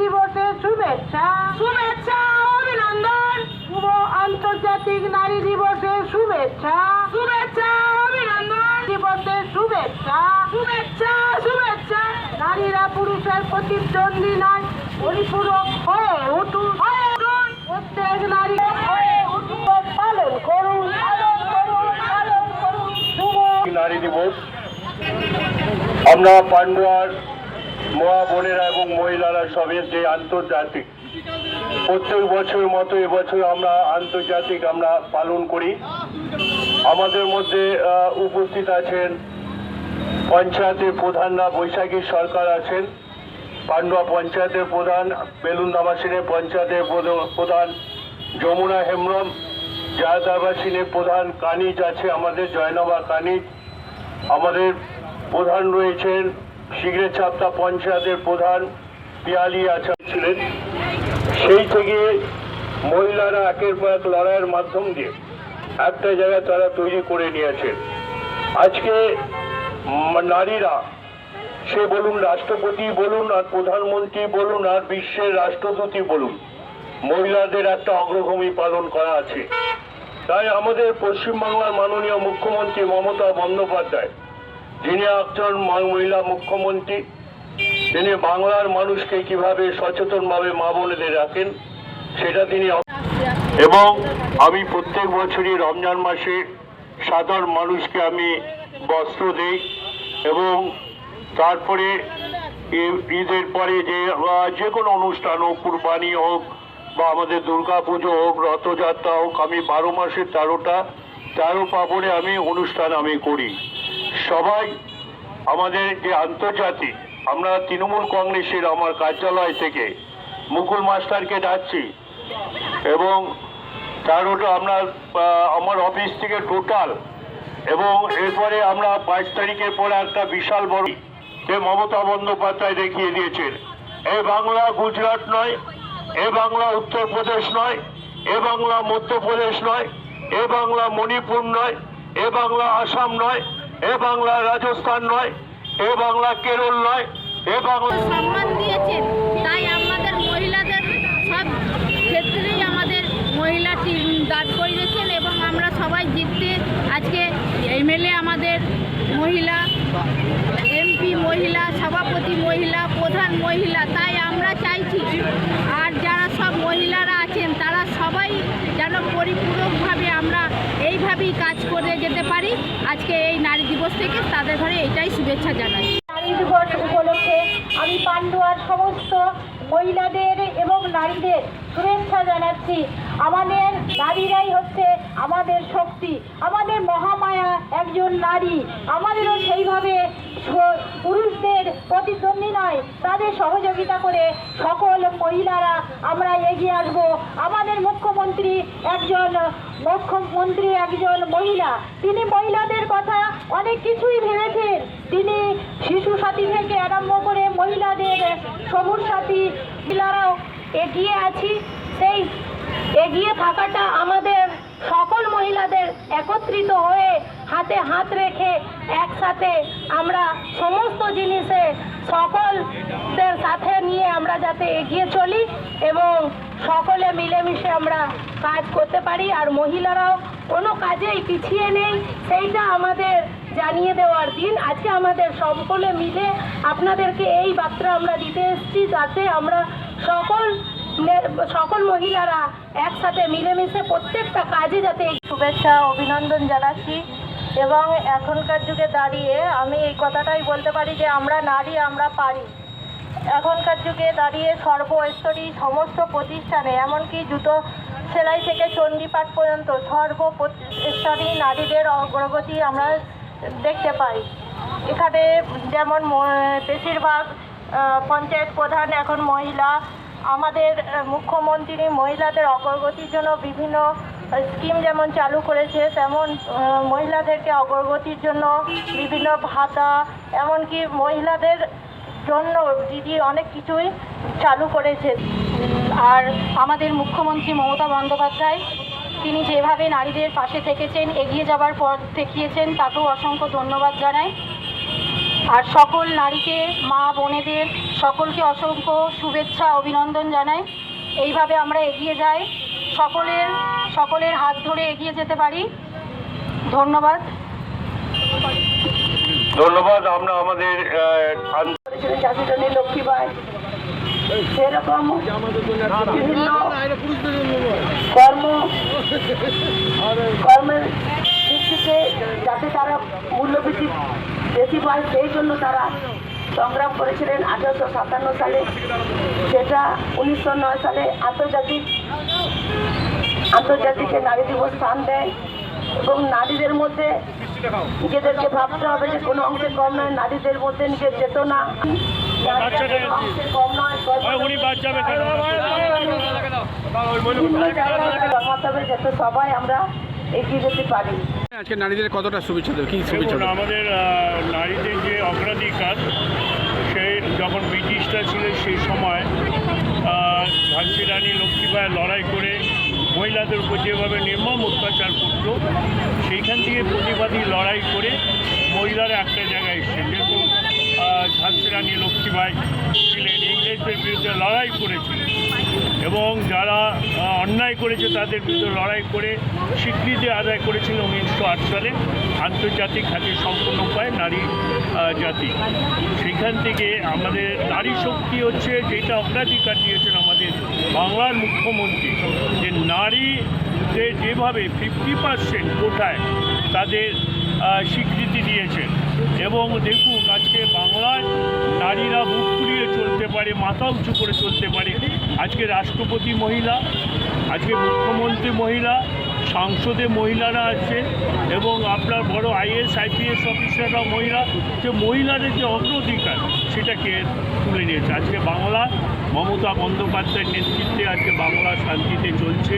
দিবসের শুভেচ্ছা। শুভেচ্ছা অভিনন্দন। শুভ আন্তর্জাতিক নারী দিবসের শুভেচ্ছা। শুভেচ্ছা অভিনন্দন। দিবসের শুভেচ্ছা। শুভেচ্ছা শুভেচ্ছা। নারীরা পুরুষের প্রতিদ্বন্দ্বী নয় পরিপূরক হয়ে উঠুন। প্রত্যেক নারী হয়ে উঠুন। পালন করুন। নারী দিবস। আমরা পান্ডুয়ার মা বোনেরা এবং মহিলারা সবের যে আন্তর্জাতিক। প্রত্যেক বছর মতো এবছর আমরা আন্তর্জাতিক আমরা পালন করি। আমাদের মধ্যে উপস্থিত আছেন পঞ্চায়েতের প্রধানরা বৈশাখী সরকার আছেন, পান্ডুয়া পঞ্চায়েতের প্রধান, বেলুন বেলুন্দাবাসিনের পঞ্চায়েতের প্রধ- প্রধান, যমুনা হেমব্রম জায়দাবাসিনের প্রধান, কানিজ আছে আমাদের, জয়নবা কানিজ। আমাদের প্রধান রয়েছেন সিগড়ে চাপতা পঞ্চায়েতের প্রধান পিয়ালি আচার ছিলেন। সেই থেকে মহিলারা একের পর এক লড়াইয়ের মাধ্যম দিয়ে একটা জায়গায় তারা তৈরি করে নিয়েছেন আজকে নারীরা, সে বলুন রাষ্ট্রপতি বলুন আর প্রধানমন্ত্রী বলুন আর বিশ্বের রাষ্ট্রপতি বলুন, মহিলাদের একটা অগ্রভূমি পালন করা আছে। তাই আমাদের পশ্চিমবাংলার মাননীয় মুখ্যমন্ত্রী মমতা বন্দ্যোপাধ্যায় যিনি একজন মহিলা মুখ্যমন্ত্রী, তিনি বাংলার মানুষকে কীভাবে সচেতনভাবে মা বোনেদের রাখেন, সেটা তিনি এবং আমি প্রত্যেক বছরই রমজান মাসে সাধারণ মানুষকে আমি বস্ত্র দেই এবং তারপরে ঈদের পরে যে যে কোনো অনুষ্ঠান হোক, কুরবানি হোক বা আমাদের দুর্গা পুজো হোক, রথযাত্রা হোক, আমি বারো মাসে তেরোটা, তেরো পাপড়ে আমি অনুষ্ঠান আমি করি। সবাই আমাদের যে আন্তর্জাতিক আমরা তৃণমূল কংগ্রেসের আমার কার্যালয় থেকে মুকুল মাস্টারকে ডাকছি এবং তেরোটা আমরা আহ, আমার অফিস থেকে টোটাল এবং এরপরে আমরা বাইশ তারিখের পরে একটা বিশাল বড় যে মমতা বন্দ্যোপাধ্যায় দেখিয়ে দিয়েছেন। এ বাংলা গুজরাট নয় এ বাংলা উত্তরপ্রদেশ নয় এ বাংলা মধ্যপ্রদেশ নয় এ বাংলা মণিপুর নয় এ বাংলা আসাম নয় এ বাংলা রাজস্থান নয়, এ বাংলা কেরল নয়, এ বাংলা সম্মান দিয়েছেন, তাই আমাদের মহিলাদের সব ক্ষেত্রেই আমাদের মহিলা দাঁড় করিয়েছেন এবং আমরা সবাই জিততে আজকে এমএলএ আমাদের মহিলা, এমপি মহিলা, সভাপতি মহিলা, প্রধান মহিলা, তাই আমরা চাইছি আর যারা সব মহিলারা আছেন তারা সবাই যেন পরিপূরকভাবে আমরা এইভাবেই কাজ করে যেতে পারি আজকে এই নারী দিবস থেকে তাদের ঘরে এটাই শুভেচ্ছা জানাই। নারী দিবস উপলক্ষে আমি পান্ডুয়ার সমস্ত মহিলাদের এবং নারীদের শুভেচ্ছা জানাচ্ছি। আমাদের নারীরাই হচ্ছে আমাদের শক্তি, আমাদের মহামায়া একজন নারী। আমাদেরও সেইভাবে পুরুষদের প্রতিদ্বন্দ্বী নয়, তাদের সহযোগিতা করে সকল মহিলারা আমরা এগিয়ে আসব। আমাদের মুখ্যমন্ত্রী একজন মুখ্যমন্ত্রী, একজন মহিলা। তিনি মহিলাদের কথা অনেক কিছুই ভেবেছেন। তিনি শিশু সাথী থেকে আরম্ভ করে মহিলাদের সবুজ সাথী মহিলারাও এগিয়ে আছি। সেই এগিয়ে থাকাটা আমাদের সকল মহিলাদের একত্রিত হয়ে হাতে হাত রেখে একসাথে আমরা সমস্ত জিনিসে সকলদের সাথে নিয়ে আমরা যাতে এগিয়ে চলি এবং সকলে মিলেমিশে আমরা কাজ করতে পারি, আর মহিলারাও কোনো কাজেই পিছিয়ে নেই, সেইটা আমাদের জানিয়ে দেওয়ার দিন। আজকে আমাদের সকলে মিলে আপনাদেরকে এই বার্তা আমরা দিতে এসেছি, যাতে আমরা সকল সকল মহিলারা একসাথে মিলেমিশে প্রত্যেকটা কাজে যাতে এই শুভেচ্ছা, অভিনন্দন জানাচ্ছি। এবং এখনকার যুগে দাঁড়িয়ে আমি এই কথাটাই বলতে পারি যে আমরা নারী, আমরা পারি। এখনকার যুগে দাঁড়িয়ে সর্বস্তরী সমস্ত প্রতিষ্ঠানে, এমনকি জুতো সেলাই থেকে চণ্ডীপাঠ পর্যন্ত সর্ব স্তরী নারীদের অগ্রগতি আমরা দেখতে পাই। এখানে যেমন বেশিরভাগ পঞ্চায়েত প্রধান এখন মহিলা। আমাদের মুখ্যমন্ত্রী মহিলাদের অগ্রগতির জন্য বিভিন্ন স্কিম যেমন চালু করেছে, তেমন মহিলাদেরকে অগ্রগতির জন্য বিভিন্ন ভাতা, এমনকি মহিলাদের জন্য দিদি অনেক কিছুই চালু করেছে আর আমাদের মুখ্যমন্ত্রী মমতা বন্দ্যোপাধ্যায়, তিনি যেভাবে নারীদের পাশে থেকেছেন, এগিয়ে যাবার পথ দেখিয়েছেন, তাকেও অসংখ্য ধন্যবাদ জানাই। আর সকল নারীকে, মা বোনেদের, সকলকে অসংখ্য শুভেচ্ছা, অভিনন্দন জানাই। এইভাবে আমরা এগিয়ে যাই। সকলের সকলের হাত ধরে এগিয়ে যেতে পারি। ধন্যবাদ। ধন্যবাদ, আমরা আমাদের করেছিলেন জাতিজনী বিভিন্ন কর্ম, কর্মের দিক যাতে তারা মূল্যবৃদ্ধি বেশি পায়, সেই জন্য তারা সংগ্রাম করেছিলেন আঠারোশো সাতান্ন সালে। সেটা উনিশশো নয় সালে আন্তর্জাতিক আন্তর্জাতিকে নারী দিবস স্থান দেয়। এবং নারীদের মধ্যে নিজেদেরকে ভাবতে হবে যে কোনো অংশে কম নয় নারীদের মধ্যে নিজের চেতনা। কম নয় যাতে সবাই আমরা এগিয়ে যেতে পারি আজকে নারীদের কতটা শুভেচ্ছা দেবে? কি শুভেচ্ছা আমাদের নারীদের যে অগ্রাধিকার সে যখন ব্রিটিশরা ছিল সেই সময় আহ, ঝান্সি রানী লক্ষ্মীবাই লড়াই করে মহিলাদের উপর যেভাবে নির্মম অত্যাচার করত, সেইখান থেকে প্রতিবাদী লড়াই করে মহিলারা একটা জায়গায় এসছে যেরকম ঝান্সি রানী লক্ষ্মীবাই ছিলেন, ইংরেজদের বিরুদ্ধে লড়াই করেছিলেন। এবং যারা অন্যায় করেছে তাদের বিরুদ্ধে লড়াই করে স্বীকৃতি আদায় করেছিল উনিশশো আট সালে আন্তর্জাতিক খ্যাতি সম্পূর্ণ উপায় নারী জাতি। সেখান থেকে আমাদের নারী শক্তি হচ্ছে যেটা অগ্রাধিকার দিয়েছেন আমাদের বাংলার মুখ্যমন্ত্রী, যে নারীদের যেভাবে ফিফটি পার্সেন্ট কোটায় তাদের স্বীকৃতি দিয়েছেন এবং দেখুন আজকে বাংলায় নারীরা মুখ ফুলিয়ে চলতে পারে, মাথা উঁচু করে চলতে পারে। আজকে রাষ্ট্রপতি মহিলা, আজকে মুখ্যমন্ত্রী মহিলা, সংসদে মহিলারা আছে এবং আপনার বড় আইএস আইপিএস অফিসাররাও মহিলা, যে মহিলাদের যে অগ্রাধিকার সেটাকে তুলে নিয়েছে। আজকে বাংলা মমতা বন্দ্যোপাধ্যায়ের নেতৃত্বে আজকে বাংলা শান্তিতে চলছে।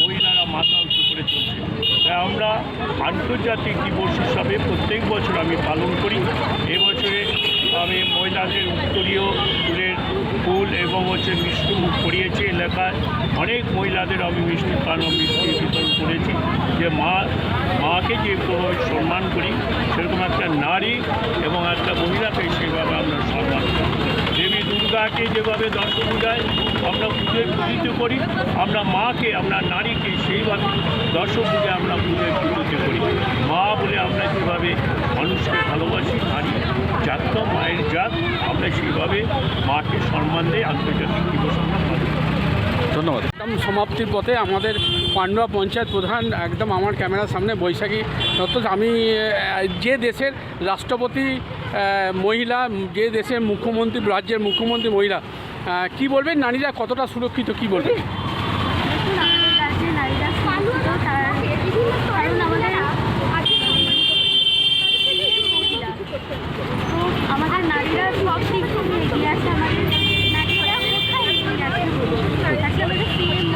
মহিলারা মাথা উঁচু করে চলছে। তাই আমরা আন্তর্জাতিক দিবস হিসাবে প্রত্যেক বছর আমি পালন করি। এবছরে আমি মহিলাদের উত্তরীয় ফুলের ফুল এবং হচ্ছে মিষ্টি মুখ করিয়েছি। এলাকায় অনেক মহিলাদের আমি মিষ্টি পান মিষ্টি বিতরণ করেছি। যে মা, মাকে যে সম্মান করি, সেরকম একটা নারী এবং একটা মহিলাকে সেভাবে আমরা সম্মান করি। দুর্গাকে যেভাবে দর্শন পূজায় আমরা পুজোয় পূজিত করি, আমরা মাকে, আমরা নারীকে সেইভাবে দর্শ পূজায় আমরা পুজোয় পূজিত করি। মা বলে আমরা যেভাবে মানুষকে ভালোবাসি, নারী জাত, মায়ের জাত, আমরা সেইভাবে মাকে সম্মান দেয় আন্তর্জাতিক দিবস ধন্যবাদ। একদম সমাপ্তির পথে আমাদের পান্ডুয়া পঞ্চায়েত প্রধান একদম আমার ক্যামেরার সামনে বৈশাখী দত্ত। আমি যে দেশের রাষ্ট্রপতি মহিলা, যে দেশের মুখ্যমন্ত্রী, রাজ্যের মুখ্যমন্ত্রী মহিলা কি বলবেন? নারীরা কতটা সুরক্ষিত, কি বলবেন? আমাদের নারীরা সব দিক থেকে এগিয়ে আছে আমাদের নারীরা কোথায় এগিয়ে আছে আজকে আমাদের